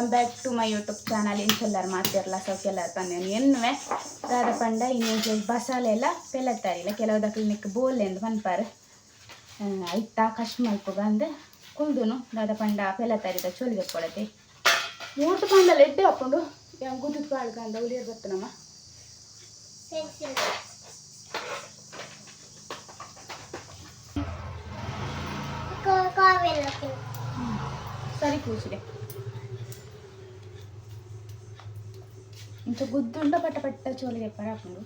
Welcome back to my YouTube channel ಇಂಚೆಲ್ಲರು ಮಾತಿರಲ್ಲ ಸೌಕೆಲ್ಲರು ತಂದೇನು ಎನ್ನುವೆ ದಾದ ಪಂಡ ಇನ್ನೊಂದು ಬಸಾಲೆ ಎಲ್ಲ ಪೆಲತ್ತಾರಿಲ್ಲ ಕೆಲವುದಕ್ಕೆ ನಿಕ್ ಬೋಲ್ ಎಂದು ಪನ್ಪಾರು ಐತ ಕಷ್ಟ ಮಲ್ಪುಗ ಅಂದೆ ಕುಲ್ದುನು ದಾದ ಪಂಡ ಪೆಲತ್ತಾರಿದ ಚೋಲಿಗೆ ಕೊಡತೆ ಮೂರ್ತು ಪಂಡಲ್ಲಿ ಎಡ್ಡೆ ಹಾಕೊಂಡು ಗುದ್ದು ಅಂದ ಉಳಿಯರ್ ಬರ್ತನಮ್ಮ? ಸರಿ ಕೂಸಿದೆ. ಇಂಚ గుద్దుండ ಪಟ್ಟ ಪಟ್ಟ చోలు ಪರ అప్పుడు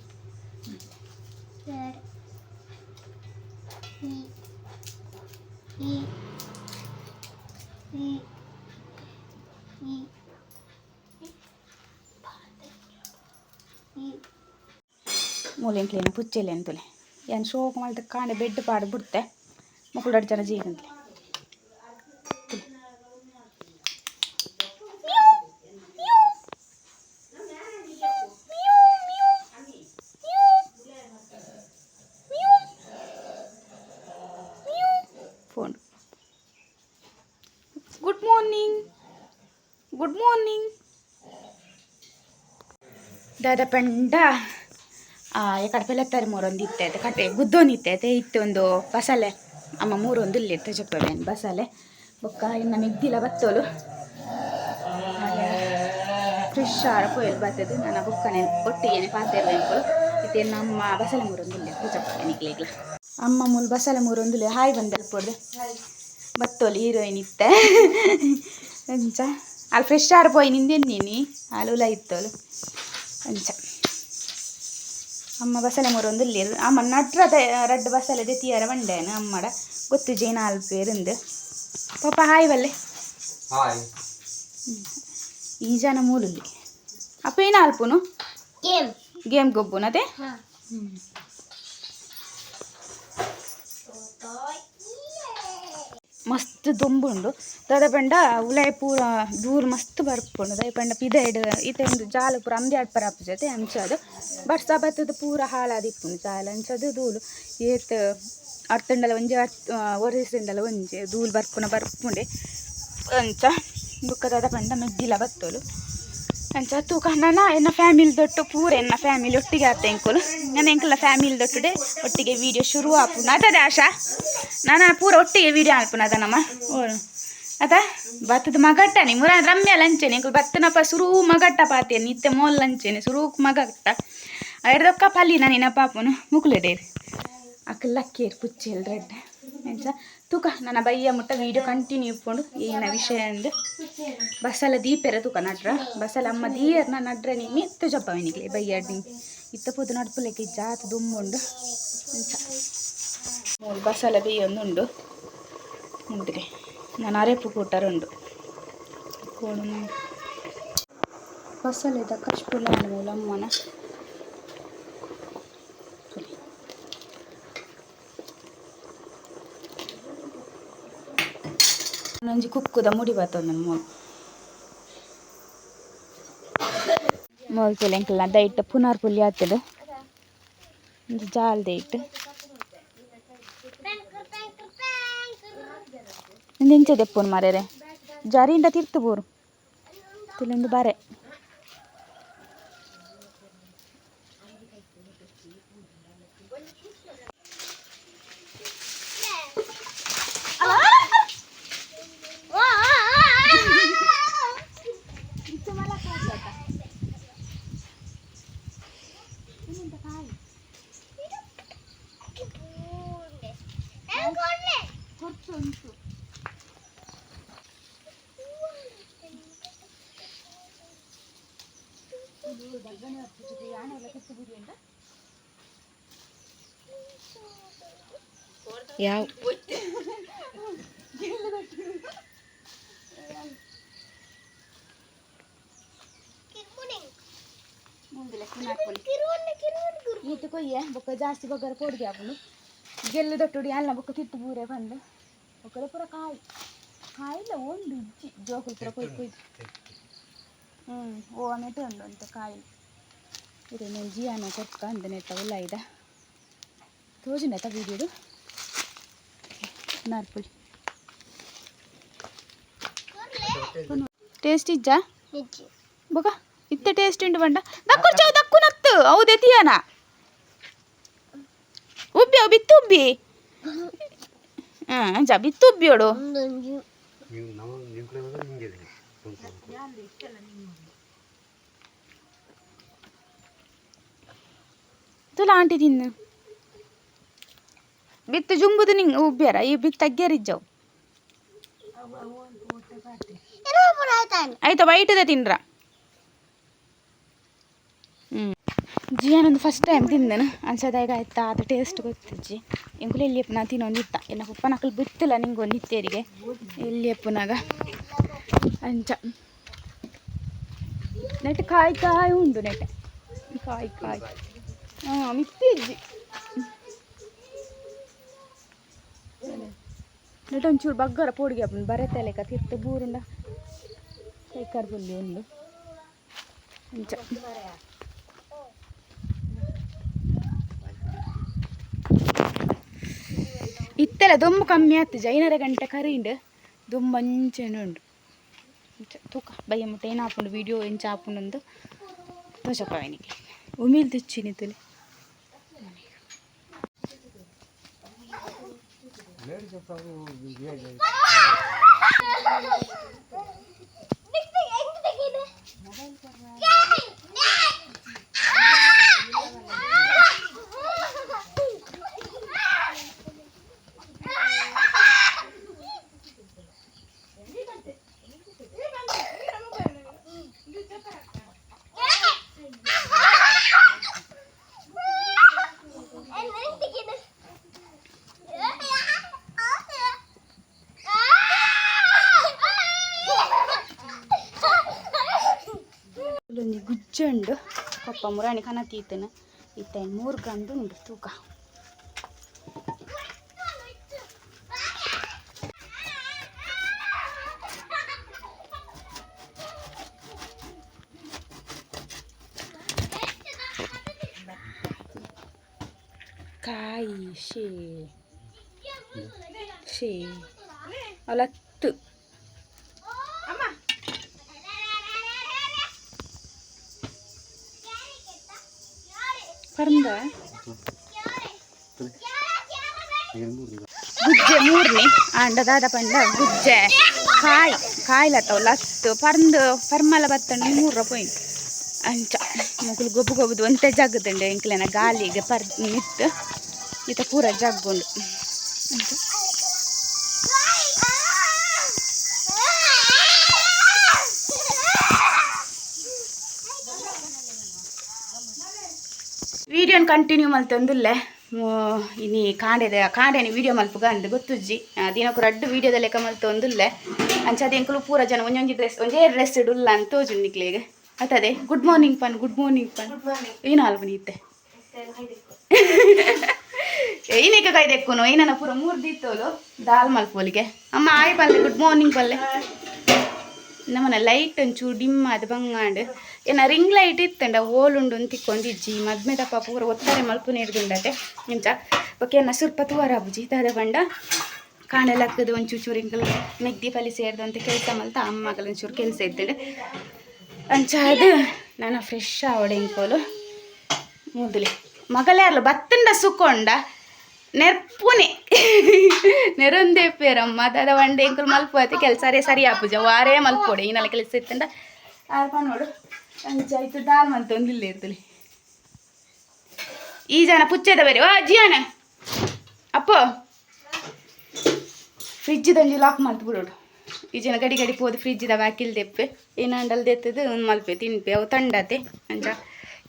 ಮೂಲೆಂಟ್ಲೇನು ಕ್ಲೀನ್ ಪುಚ್ಚೆಲೆ ಅಂತಲೆ ಏನು ಶೋಕ ಮಾಡ್ದೆ ಕಾಂಡೆ ಬೆಡ್ ಪಾಡು ಬಿಡ್ತೆ ಮಕ್ಕಳು ಜನ ಜೀವಂತಲೆ. ಗುಡ್ ಮಾರ್ನಿಂಗ್ ಗುಡ್ ಮಾರ್ನಿಂಗ್ ದಾದ ಪಂಡ. ಆ ಏಕಡೆ ಮೂರೊಂದು ಇತ್ತೈತೆ ಕಟ್ಟೆ ಗುದ್ದೊಂದು ಇತ್ತೈತೆ ಇತ್ತೊಂದು ಬಸಳೆ. ಅಮ್ಮ ಮೂರೊಂದು ಇಲ್ಲಿ ತೆಜಪ್ಪವೇನು ಬಸಳೆ. ಬೊಕ್ಕ, ಇನ್ನು ಮಿಗ್ದಿಲ್ಲ ಬತ್ತೋಲು. ಫ್ರೆಶ್ ಆರ ಕೊಯ್ಲು ಬರ್ತದೆ, ನಾನು ಬೊಕ್ಕನೆ ಒಟ್ಟಿಗೆ ಪಾತ್ರೆ ಬೇಕು ಇತ್ತೆ ನಮ್ಮ ಬಸಳೆ ಮೂರೊಂದು ಇಲ್ಲಿ ತೆಜಪ್ಪವೆ ನಿಕ್ಲಿಗ್ಲ ಅಮ್ಮ ಮೂಲ ಬಸಳೆ ಮೂರೊಂದು ಹಾಯ್ ಬಂದಲ್ಲಿ ಪೋಡ್ದು ಬತ್ತೋಲಿ ಹೀರೋಯಿನ್ ಇತ್ತೆ. ಅಂಚ. ಅಲ್ಲಿ ಫ್ರೆಶ್ ಆರ ಪೋಯ್ ನಿಂದೆನ್ನಿನಿ ಅಲುಲ ಇತ್ತೋಲು ಅಂಚ. ಅಮ್ಮ ಬಸಳೆ ಮೂರೊಂದು ಇಲ್ಲಿ ಅಮ್ಮ ನಟ್ರದ ರಡ್ಡು ಬಸಳೆ ದೆತಿಯಾರ ಬಂಡೇನು ಅಮ್ಮಡ. ಗೊತ್ತು ಜೈನ ಅಲ್ಪೇರಿಂದ ಪಾಪ ಹಾಯ್ ಬಲ್ಲೆ. ಹಾಯ್. ಈ ಜನ ಮೂಲುಲ್ಲಿ ಅಪ್ಪ ಏನು ಅಲ್ಪುನು ಗೇಮ್ ಗೇಮ್ ಗೊಬ್ಬುನದೆ ಹಾಂ. ಮಸ್ತ್ ದೊಂಬುಂಡು. ದಾದ ಪಂಡ ಉಲಾಯ್ ಪೂರ ದೂರ ಮಸ್ತ್ ಬರ್ಪುಂಡು. ದೈ ಪಂಡ ಪಿದೈಡ್ ಈತ ಒಂದು ಜಾಲ ಪೂರ ಅಂಬಿ ಆಡ್ಪರ ಜೊತೆ ಅಂಚದು. ಬಟ್ ಬತ್ತದ ಪೂರ ಹಾಳಾದಿಪ್ಪುಂಡು ಜಾಲ, ಅಂಚದು ದೂಲು. ಏತ್ ಅರ್ತಂಡಲ ಒಂಜಿ ಅರ್ತ್ ಒರೆಸಿಂಡಲ ಒಂಜಿ ದೂಲು ಬರ್ಪುನ ಬರ್ಪುಂಡೆ. ಅಂಚ ಬುಕ್ಕ ದಾದ ಪಂಡ ಮೆಗ್ಗಿಲ ಬತ್ತೋಲು. ಅಂಚ ತೂಕ? ನನ್ನ ಎನ್ನ ಫ್ಯಾಮಿಲಿ ದೊಟ್ಟು ಪೂರ ಎನ್ನ ಫ್ಯಾಮಿಲಿ ಒಟ್ಟಿಗೆ ಆತ ಎಂಕುಲು. ನನ್ನ ಎಂಕಲ ಫ್ಯಾಮಿಲಿ ದೊಟ್ಟುಡೆ ಒಟ್ಟಿಗೆ ವಿಡಿಯೋ ಶುರು ಆಪುನ. ಅದೇ ಆಶಾ? ನಾನು ಪೂರ ಒಟ್ಟಿಗೆ ವಿಡಿಯೋ ಆಲ್ಪುನ ಅದನಮ್ಮ ಓ ಅದ? ಬತ್ತದ ಮಗಟ್ಟನೆ ಮುರ ರಮ್ಯ ಲಂಚನೆ ಎಂಕುಲು. ಬತ್ತನಪ್ಪ ಸುರು ಮಗಟ್ಟ ಪಾತೆ ನಿತ್ಯ ಮೋಲ್ ಲಂಚನೆ ಸುರು ಮಗಟ್ಟ ಎಡ್ದೊಕ್ಕ ಪಲ್ಲಿ ನಾನಿನ ಪಾಪನು ಮುಕುಲೆಡೇರಿ ಅಕ್ಕ ಲಕ್ಕೇರಿ ಪುಚ್ಚೆಲ್ ರೆಡ್ ಎಂಚ ತೂಕ ನನ್ನ ಬಯ್ಯ ಮುಟ್ಟ ವಿಡಿಯೋ ಕಂಟಿನ್ಯೂ ಇಟ್ಕೊಂಡು ಏನ ವಿಷಯ ಅಂದು? ಬಸಲ ದೀಪೆರ ತೂಕ ನಡ್ರ ಬಸಲ ಅಮ್ಮ ದೀಯರ್ನ ನಡ್ರ ನಿಮ್ಮಿ ತುಜಪ್ಪವನಿಗ್ಲಿ. ಬಯ್ಯಾಡಿ ಇತ್ತ ಪೋದು ನಡ್ಪುಲೆಕ್ಕೆ ಜಾತ ದುಮ್ಮುಂಡು. ಮೂಲು ಬಸಲ ಬೇಯೊಂದುಂಡು ಉಂಟಿಗೆ ನಾನು ಅರೆಪು ಕೂಟರುಂಡು. ಬಸಳೆ ಬಸಲೆದ ಕಷ್ಟುಲ ಮೂಲ ಅಮ್ಮನ ಒಂಜಿ ಕುಕ್ಕುದ ಮುಡಿ ಬರ್ತದೆ ನನ್ನ ಮೂಲು ಮೂಲು ತುಲೆಂಕಲ್ಲ ದೈಟ್ ಪುನರ್ ಪುಲಿ ಒಂದು ಜಾಲ್ ದೈಟ್ ಇಂಚ ದೆಪ್ಪುನು ಮಾರೇರೆ ಜಾರಿಂದ ತಿರ್ತು ಬೋರು ತಿಲ್ಲೊಂದು ಬಾರೆ. ಯಾವ ಈತ ಕೊಯ್ಯ ಬೊಕ್ಕ ಜಾಸ್ತಿ ಬೊಕ್ಕರ ಕೊಡ್ಗೆ ಆಪುಂಡು ಗೆಲ್ಲು ದೊಟ್ಟುಡಿ ಅಲ್ಲ ಬೊಕ್ಕ ತಿತ್ತು ಬೂರೆ ಬಂದು ಬೊಕ್ಕದ ಪೂರ ಕಾಯಿ ಕಾಯಿಲ್ಲ ಒಂದು ಇಜ್ಜಿ ಜೋಕುಲು ಪೂರ ಕೊಯ್ದು ಕೊಯ್ದು ಉಂಡು ಅಂತ ಕಾಯಿ. ಇದು నేను ಅಂತ ನೆಟ್ಟ ಉಲ್ಲ ಇದ. ತೋಜಿನೆತ ಬೀದಿಡು ನಾರ್ಪುಳಿ ಟೇಸ್ಟ್ ಇಜ್ಜಾ? ಬೊಕ ಇತ್ತೆ ಟೇಸ್ಟ್ ಉಂಟು ಬಂಡ. ದಕ್ಕುರ್ ಚೌ ದಕ್ಕು ನತ್ತು ಹೌದೇ ತಿಯನ? ಉಬ್ಬಿ ಅವು ಬಿತ್ತು ಉಬ್ಬಿ ಹಾಂ ಜಾ ಬಿತ್ತು ಉಬ್ಬಿ ತುಲ ಆಂಟಿ ತಿನ್ನು. ಬಿತ್ತು ಜುಂಬುದು ನಿಂಗೆ ಉಬ್ಬ್ಯಾರ ಈ ಬಿತ್ತು ಅಗ್ಗ್ಯಾರಿಜ್ಜವು ಆಯ್ತಾ, ವೈಟದ ತಿನ್ರ ಹ್ಞೂ ಜಿಯಾನೊಂದು ಫಸ್ಟ್ ಟೈಮ್ ತಿಂದನು. ಅನ್ಸದಾಗ ಆಯ್ತಾ, ಅದು ಟೇಸ್ಟ್ ಗೊತ್ತಿಜ್ಜಿ ಎಂಕುಲು ಎಲ್ಲಿಯಪ್ಪ ನಾ ತಿನ್ನೊಂದಿತ್ತ ಎಲ್ಲ ಪಪ್ಪನ ನಕಲು ಬಿತ್ತಿಲ್ಲ ನಿಂಗೆ ಒಂದಿತ್ತೇರಿಗೆ ನಿತ್ಯರಿಗೆ ಎಲ್ಲಿಯಪ್ಪನಾಗ ಅಂಚ ನೆಟ್ ಕಾಯಿ ಕಾಯಿ ಉಂಡು ನೆಟ್ ಕಾಯಿ ಕಾಯಿ ಹಾಂ ಮಿತ್ತಿಜ್ಜಿ ನೆಟ್ ಒಂಚೂರು ಬಗ್ಗರ ಪೋಡಿಗೆ ಅಪ್ಪನ ಬರತ್ತೆ ಲೆಕ್ಕ ತಿರ್ತು ಬೂರುಂಡ ಕೈ ಕರ್ಬುಲ್ಲಿ ಒಂದು ಅಂಚ ಇತ್ತೆಲ್ಲ ದೊಂಬ ಕಮ್ಮಿ ಆಯ್ತು ಜೈನರ ಗಂಟೆ ಕರೀಂಡು ದೊಂಬ ಅಂಚೆನೆ ಉಂಡು ಅಂಚ ತೂಕ ಬಯ್ಯ ಮುಟ್ಟ ಏನಾಪುಂಡು ವಿಡಿಯೋ ಎಂಚ ಆಪುಂಡು ತೋಚಪ್ಪನಿಗೆ ಉಮಿಲ್ ತೆಚ್ಚಿನಿ ತುಲಿ ಇಲ್ಲೊಂದು ಗುಜ್ಜೆ ಉಂಡು ಕೊಪ್ಪ ಮುರಾಣಿ ಕನ ತೀತನ ಇತ್ತ ಮೂರು ಗ್ರಾಮ್ದು ಉಂಡು ತೂಕ ಕಾಯಿ ಶೇ ಶೇ ಅವಲತ್ತು ಪರಂದ? ಮೂರು ಗುಜ್ಜೆ ಮೂರ್ನಿ ಆಂಡ ದಾದ ಪಂಡ ಗುಜ್ಜೆ. ಕಾಯಿ, ಕಾಯಿಲತ್ತವ ಲತ್ತು. ಪರಂದು, ಪರ್ಮಲ ಬತ್ತಂಡು ಮೂರ್ರ ಪೋಯಿಂಟ್. ಅಂಚ, ಮುಗುಲು ಗೊಬ್ಬು ಗೊಬ್ಬುದು ಒಂತೆ ಜಗ್ಗದುಂಡು ಎಂಕ್ಲೆನ ಗಾಲಿಗೆ ಪರ್ ನಿತ್ತು. ಈತ ಪೂರ ಜಗ್ಗುಂಡು. ವಿಡಿಯೋನ ಕಂಟಿನ್ಯೂ ಮಲ್ತೊಂದುಲ್ಲೆ ಇನಿ ಕಾಂಡೆದ ಕಾಂಡೆನಿ ವಿಡಿಯೋ ಮಲ್ಪುಗ ಅಂದ್ ಗೊತ್ತುಜ್ಜಿ. ದಿನಕ್ಕೂ ರಡ್ಡು ವಿಡಿಯೋದ ಲೆಕ್ಕ ಮಲ್ತೊಂದುಲ್ಲೆ ಅಂಚ ಎಂಕುಲು ಪೂರ ಜನ ಒಂಜೊಂಜಿ ಡ್ರೆಸ್ ಒಂದೇ ಡ್ರೆಸ್ ಇಡುಲ್ಲ ಅಂತ ತೋಜು ನಿಕ್ಲೆಗೆ ಅತದೆ ಗುಡ್ ಮಾರ್ನಿಂಗ್ ಪನ್ ಗುಡ್ ಮಾರ್ನಿಂಗ್ ಪನ್. ಏನು ಹಾಲು ಇತ್ತೆ? ಏನಕ್ಕೆ ಕೈ ತೆಕ್ಕುನು ಏನನ ಪೂರ ಮೂರು ದಿತ್ತೋಲು ದಾಲ್ ಮಲ್ಪೋಲಿಗೆ ಅಮ್ಮ ಆಯ್ ಪಲ್ಲೆ ಗುಡ್ ಮಾರ್ನಿಂಗ್ ಪಲ್ಲೆ. ನಮ್ಮನ ಲೈಟ್ ಒಂಚೂರು ಡಿಮ್ ಅದು ಬಂಗಾಂಡ್. ಏನ ರಿಂಗ್ ಲೈಟ್ ಇತ್ತಂಡ ಉಂಡು ತಿಕ್ಕೊಂಡು ತಿಕ್ಕೊಂದಿಜ್ಜಿ ಮದ್ಮೆದ ಪಾಪ ಪೂರ ಒತ್ತಾರೆ ಮಲ್ಪು ನೀಡ್ದುಂಡತೆ ಇಂಚ ಓಕೆ ಏನ ಸುರ್ಪ ತೂವರ ಬುಜಿ ದಾದ ಬಂಡ ಕಾಣೆಲ್ಲ ಹಾಕದು ಒಂಚೂರು ಚೂರು ಇಂಕಲ್ ಮೆಗ್ದಿ ಫಲಿ ಸೇರ್ದು ಅಂತ ಕೆಲಸ ಮಲ್ತ ಅಮ್ಮಗಲ ಒಂಚೂರು ಕೆಲಸ ಇದ್ದಂಡೆ ಅಂಚ ಅದು ನಾನು ಫ್ರೆಶ್ ಆವಡೆ ಇಂಕೋಲು ಮುದುಲಿ. ಮಗಳ್ಯಾರ್ಲು ಬತ್ತಂಡ ಸುಕೊಂಡ ನೆರ್ಪುನೆ. ನೆರೊಂದೇ ಪೇರಮ್ಮ. ದಾದ ಒಂಡೆ ಎಂಕುಲು ಮಲ್ಪೋತಿ ಕೆಲಸ ರೇ ಸರಿ ಆಪುಜ ವಾರೇ ಮಲ್ಪೋಡೆ ಈನೆಲ್ಲ ಕೆಲಸ ಇತ್ತಂಡ. ಆರ್ಪ ನೋಡು. ಅಂಚಾಯ್ತು ದಾಲ್ ಮಂತ ಇರ್ತಲಿ ಈ ಜನ ಪುಚ್ಚದ ಬೇರೆ ಓ, ಜಿಯಾನ. ಅಪ್ಪೋ. ಫ್ರಿಜ್ಜದಲ್ಲಿ ಲಾಕ್ ಮಾಡ್ತು ಬಿಡೋಡು ಈ ಜನ ಗಡಿ ಗಡಿ ಪೋದು ಫ್ರಿಜ್ಜಿದಾಗ ಹಾಕಿಲ್ ದೆಪ್ಪೆ. ಏನು ಅಂಡಲ್ ದೆತ್ತದು, ಒಂದು ಮಲ್ಪೆ ತಿನ್ಪೆ, ಅವು ತಂಡತೆ. ಅಂಜ.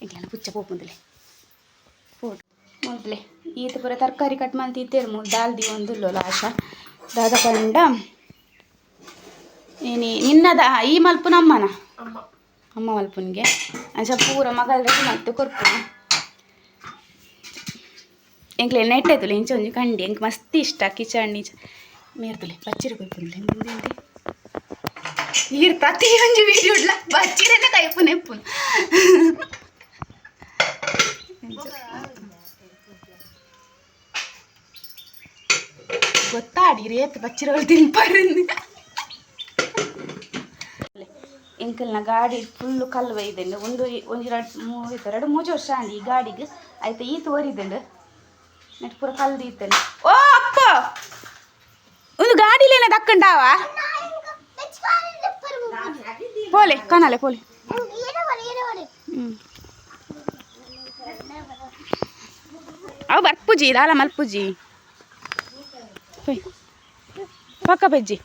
ಎಂಕ್ಲೆನ ಪುಚ್ಚ ಹೋಗ್ಬಂದಲೆ ಫೋಟೋ ಮೊದಲೇ ಈತ ಪೂರ ತರಕಾರಿ ಕಟ್ ಮಾಡಿ ತಿತ್ತೇರು ಮೂರು ದಾಲ್ದಿ ಒಂದು ಲಾಶ. ದಾದ ಕಂಡ ಏನೇ, ನಿನ್ನದ, ಈ ಮಲ್ಪು ಅಮ್ಮನ ಅಮ್ಮ. ಮಲ್ಪುನ್ಗೆ. ಅಂಚ ಪೂರ ಮಗಲ್ ಮತ್ತೆ ಕೊರ್ಪು ಎಂಕ್ಲೆ ನೆಟ್ಟೈತುಲೆ ಇಂಚ ಒಂಜಿ ಕಂಡಿ, ಎಂಕ್ ಮಸ್ತ್ ಇಷ್ಟ ನೀಚ ಮೇರ್ತುಲೆ ಬಚ್ಚಿರ ಕೊಯ್ಪುನ್ಲೆ ಮುಂದೆ ಪ್ರತಿ ಒಂಜಿ ವೀಡಿಯೋ ಇಡ್ಲ ಬಚ್ಚಿರನೆ ಕೈಪುನ ಎಪ್ಪುನ ಗೊತ್ತಾಡಿ ರೇತ್ ಬಚ್ಚಿರಗಳು ತಿನ್ಪಾರಂದು ಎಂಕಲ್ನ ಗಾಡಿ ಫುಲ್ಲು ಕಲ್ಲು ಒಯ್ದಂಡು ಒಂದು ಒಂದು ಎರಡು ಮೂರು ಎರಡು ಮೂರು ವರ್ಷ ಅಂಡಿ ಈ ಗಾಡಿಗೆ. ಆಯ್ತು, ಈ ಒರಿದಂಡು ನೆಟ್ ಪೂರ ಕಲ್ದು ಇತ್ತಂಡು ಓ, ಅಪ್ಪ! ಒಂದು ಗಾಡಿಲೇನ ದಕ್ಕಂಡಾವ ಪೋಲೆ, ಕಾಣಲೆ, ಪೋಲೆ. ಅವು ಬರ್ಪುಜಿ ದಾಲ ಮಲ್ಪುಜಿ. ಪಕ್ಕ ಬಜ್ಜಿ